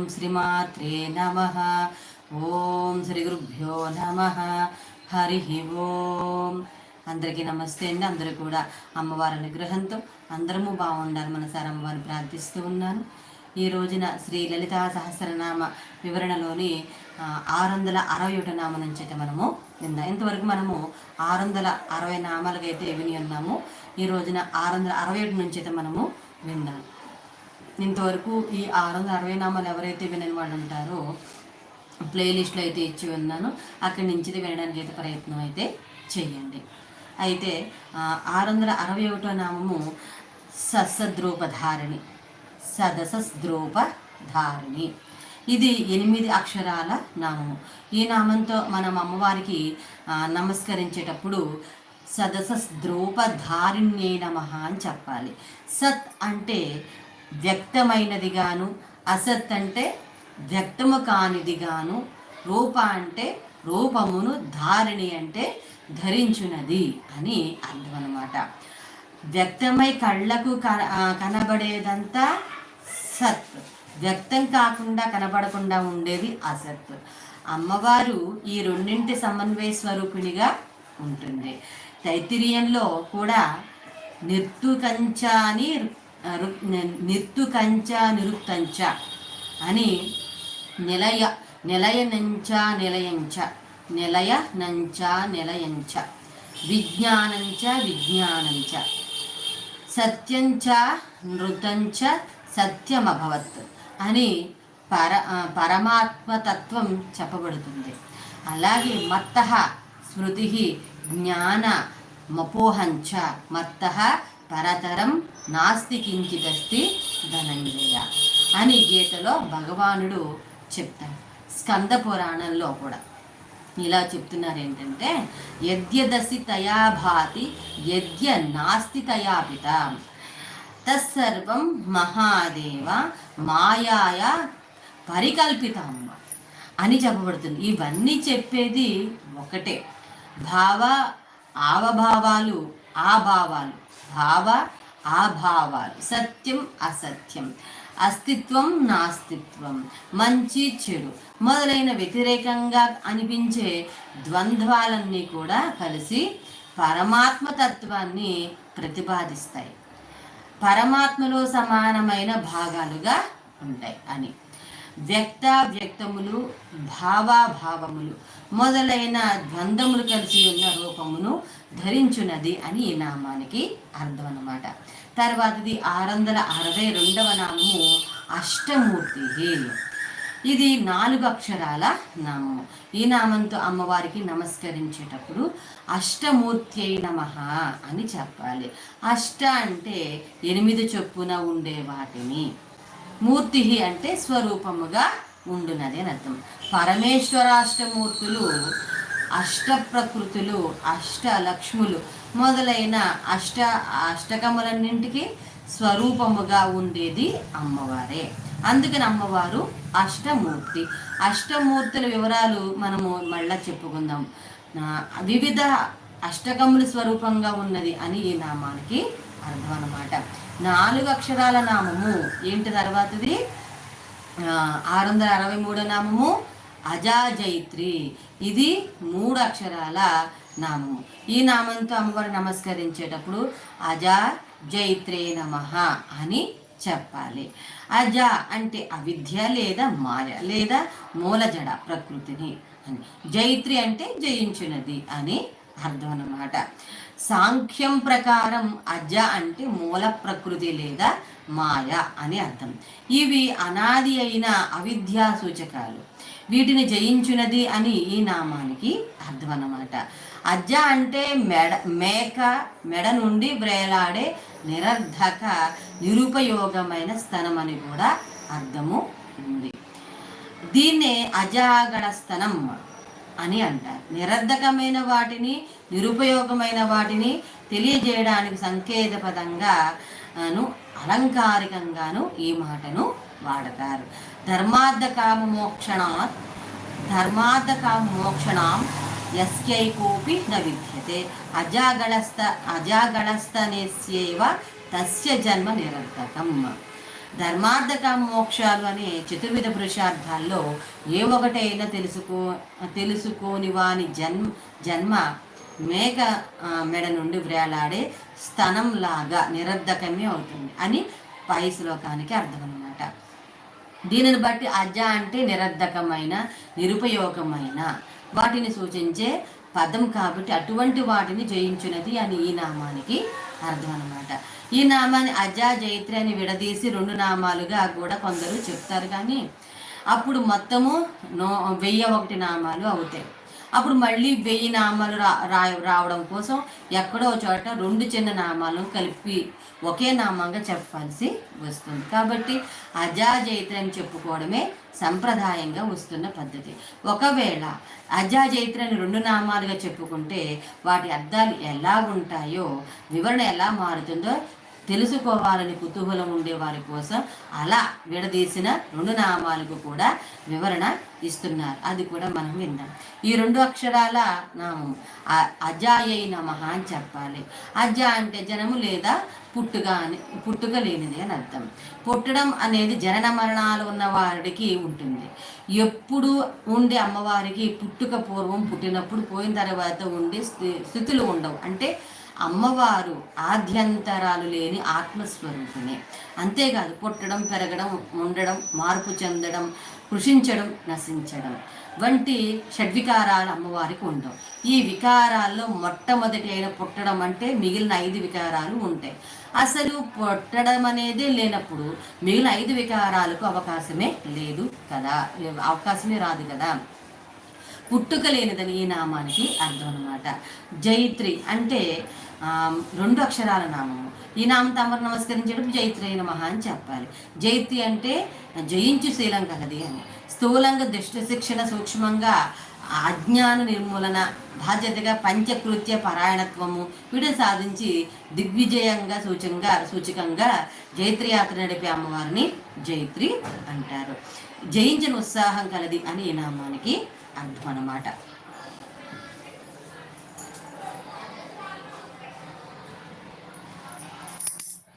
ఓం శ్రీమాత్రే నమ. ఓం శ్రీ గురుభ్యో నమ. హరి ఓం. అందరికీ నమస్తే అండి. అందరూ కూడా అమ్మవారి అనుగ్రహంతో అందరము బాగుండాలి మన సార్ అమ్మవారిని ప్రార్థిస్తూ ఉన్నాను. ఈ రోజున శ్రీ లలితా సహస్రనామ వివరణలోని ఆరు వందల అరవై ఒకటి నామ నుంచి అయితే మనము నిన్న ఇంతవరకు మనము ఆరు వందల అరవై నామాలకైతే విని ఉన్నాము. ఈ రోజున ఆరు వందల అరవై ఒకటి నుంచి అయితే మనము విందాం. ఇంతవరకు ఈ ఆరు వందల అరవై నామాలు ఎవరైతే వినని వాళ్ళు ఉంటారో ప్లేలిస్ట్లో అయితే ఇచ్చి ఉన్నాను. అక్కడి నుంచి వినడానికి అయితే ప్రయత్నం అయితే చేయండి. అయితే ఆరు వందల అరవై ఒకటో నామము సస్సద్రూపధారిణి. సదసద్రూపధారిణి. ఇది ఎనిమిది అక్షరాల నామము. ఈ నామంతో మనం అమ్మవారికి నమస్కరించేటప్పుడు సదసద్రూపధారిణ్యే నమ అని చెప్పాలి. సత్ అంటే వ్యక్తమైనది గాను అసత్ అంటే వ్యక్తము కానిది గాను రూప అంటే రూపమును ధారిణి అంటే ధరించున్నది అని అర్థం అనమాట వ్యక్తమై కళ్ళకు కనబడేదంతా సత్. వ్యక్తం కాకుండా కనబడకుండా ఉండేది అసత్. అమ్మవారు ఈ రెండింటి సమన్వయ స్వరూపిణిగా ఉంటుంది. తైతిరియంలో కూడా నిర్తుకంచాని నిర్తుకంచ నిరుక్తంచ అని నిలయ నిలయనంచ నిలయంచ నిలయ నంచ నిలయంచ విజ్ఞానంచ విజ్ఞానంచ సత్యంచ నృతంచ సత్యమభవత్ అని పర పరమాత్మతత్వం చెప్పబడుతుంది. అలాగే మత్త స్మృతి జ్ఞాన మపోహంచ మత్త పరతరం నాస్తి కించిదస్తి ధనంజయ అని గీతలో భగవానుడు చెప్తాడు. స్కంద పురాణంలో కూడా ఇలా చెప్తున్నారు ఏంటంటే యద్యదసి తయా భాతి యద్య నాస్తి తయాపిత తత్సర్వం మహాదేవ మాయాయ పరికల్పితం అని చెప్పబడుతుంది. ఇవన్నీ చెప్పేది ఒకటే. భావ ఆవభావాలు ఆ భావాలు భావ ఆభావాలు. సత్యం అసత్యం. అస్తిత్వం నాస్తిత్వం. మంచి చెడు. మొదలైన వ్యతిరేకంగా అనిపించే ద్వంద్వాలన్నీ కూడా కలిసి పరమాత్మ తత్వాన్ని ప్రతిపాదిస్తాయి. పరమాత్మలో సమానమైన భాగాలుగా ఉంటాయి అని. వ్యక్త వ్యక్తములు భావాభావములు మొదలైన ద్వంద్వములు కలిసి ఉన్న రూపమును ధరించున్నది అని ఈ నామానికి అర్థం అన్నమాట తర్వాతది ఆరు వందల అరవై రెండవ నామము అష్టమూర్తి ఇది నాలుగు అక్షరాల నామము. ఈ నామంతో అమ్మవారికి నమస్కరించేటప్పుడు అష్టమూర్తి నమ అని చెప్పాలి. అష్ట అంటే ఎనిమిది చొప్పున ఉండే వాటిని. మూర్తి అంటే స్వరూపముగా ఉండునది అని అర్థం. పరమేశ్వరాష్టమూర్తులు అష్ట ప్రకృతులు అష్ట లక్ష్ములు మొదలైన అష్ట అష్టకములన్నింటికి స్వరూపముగా ఉండేది అమ్మవారే. అందుకని అమ్మవారు అష్టమూర్తి. అష్టమూర్తుల వివరాలు మనము మళ్ళా చెప్పుకుందాం. వివిధ అష్టకముల స్వరూపంగా ఉన్నది అని ఈ నామానికి అర్థం అనమాట నాలుగు అక్షరాల నామము. ఏంటి తర్వాతది? ఆరు వందల అరవై మూడో నామము అజాజైత్రి. ఇది మూడు అక్షరాల నామము. ఈ నామంతో అమ్మవారు నమస్కరించేటప్పుడు అజా జైత్రే నమ అని చెప్పాలి. అజ అంటే అవిద్య లేదా మాయ లేదా మూలజడ ప్రకృతిని అని. జైత్రి అంటే జయించినది అని అర్థం అన్నమాట సాంఖ్యం ప్రకారం అజ అంటే మూల ప్రకృతి లేదా మాయ అని అర్థం. ఇవి అనాది అయిన అవిద్యా సూచకాలు. వీటిని జయించినది అని ఈ నామానికి అర్థం అన్నమాట అజ్జ అంటే మెడ మేక మెడ నుండి వ్రేలాడే నిరర్ధక నిరుపయోగమైన స్థనం అని కూడా అర్థము ఉంది. దీన్నే అజాగడ స్థనం అని అంటారు. నిరర్ధకమైన వాటిని నిరుపయోగమైన వాటిని తెలియజేయడానికి సంకేతపదంగాను అలంకారికంగాను ఈ మాటను వాడతారు. ధర్మార్థ కామ మోక్షణాత్ ధర్మార్థ కామ మోక్షణం యస్యైకోపి న విద్యతే. అజాగళస్థ అజాగళస్థనేస్యైవ తస్య జన్మ నిరర్ధకం. ధర్మార్థక మోక్షాలు అనే చతుర్విధ పురుషార్థాల్లో ఏ ఒకటైనా తెలుసుకో తెలుసుకోని వాని జన్మ జన్మ మేక మెడ నుండి వ్రేలాడే స్థనంలాగా నిరర్ధకమే అవుతుంది అని పై శ్లోకానికి అర్థం అన్నమాట దీనిని బట్టి అజ అంటే నిరర్ధకమైన నిరుపయోగమైన. వాటిని సూచించే పదం కాబట్టి అటువంటి వాటిని జయించినది అని ఈ నామానికి అర్థం అనమాట ఈ నామాన్ని అజా జైత్రి అని విడదీసి రెండు నామాలుగా కూడా కొందరు చెప్తారు కానీ అప్పుడు మొత్తము నో వెయ్యి ఒకటి నామాలు అవుతాయి. అప్పుడు మళ్ళీ వెయ్యి నామాలు రా రావడం కోసం ఎక్కడో చోట రెండు చిన్న నామాలను కలిపి ఒకే నామంగా చెప్పాల్సి వస్తుంది. కాబట్టి అజాజైత్రి అని చెప్పుకోవడమే సంప్రదాయంగా వస్తున్న పద్ధతి. ఒకవేళ అజా రెండు నామాలుగా చెప్పుకుంటే వాటి అర్థాలు ఎలా ఉంటాయో వివరణ ఎలా మారుతుందో తెలుసుకోవాలని కుతూహలం ఉండే వారి కోసం అలా విడదీసిన రెండు నామాలకు కూడా వివరణ ఇస్తున్నారు. అది కూడా మనం విన్నాం. ఈ రెండు అక్షరాల నామం అజాయ అజాయై అని చెప్పాలి. అజ అంటే జనము లేదా పుట్టుక అని పుట్టుక లేనిది అని అర్థం. పుట్టడం అనేది జనన మరణాలు ఉన్న వారికి ఉంటుంది. ఎప్పుడు ఉండే అమ్మవారికి పుట్టుక పూర్వం పుట్టినప్పుడు పోయిన తర్వాత ఉండే స్థితి స్థితులు ఉండవు. అంటే అమ్మవారు ఆద్యంతరాలు లేని ఆత్మస్వరూపిణి అంతేకాదు పుట్టడం పెరగడం ఉండడం మార్పు చెందడం కృషించడం నశించడం వంటి షడ్వికారాలు అమ్మవారికి ఉండవు. ఈ వికారాల్లో మొట్టమొదటి అయిన పుట్టడం అంటే మిగిలిన ఐదు వికారాలు ఉంటాయి. అసలు పుట్టడం అనేది లేనప్పుడు మిగిలిన ఐదు వికారాలకు అవకాశమే లేదు కదా. అవకాశమే రాదు కదా. పుట్టుక లేనిదని ఈ నామానికి అర్థం అనమాట జైత్రి అంటే రెండు అక్షరాల నామము. ఈ నామం తమరు నమస్కరించేటప్పుడు జైత్రి నమః అని చెప్పాలి. జైత్రి అంటే జయించు శీలం కలది అని. స్థూలంగా దుష్ట శిక్షణ సూక్ష్మంగా అజ్ఞాన నిర్మూలన బాధ్యతగా పంచకృత్య పరాయణత్వము వీడు సాధించి దిగ్విజయంగా సూచంగా సూచకంగా జైత్రి యాత్ర నడిపే అమ్మవారిని జైత్రి అంటారు. జయించిన ఉత్సాహం కలది అని ఈ నామానికి అర్థం అన్నమాట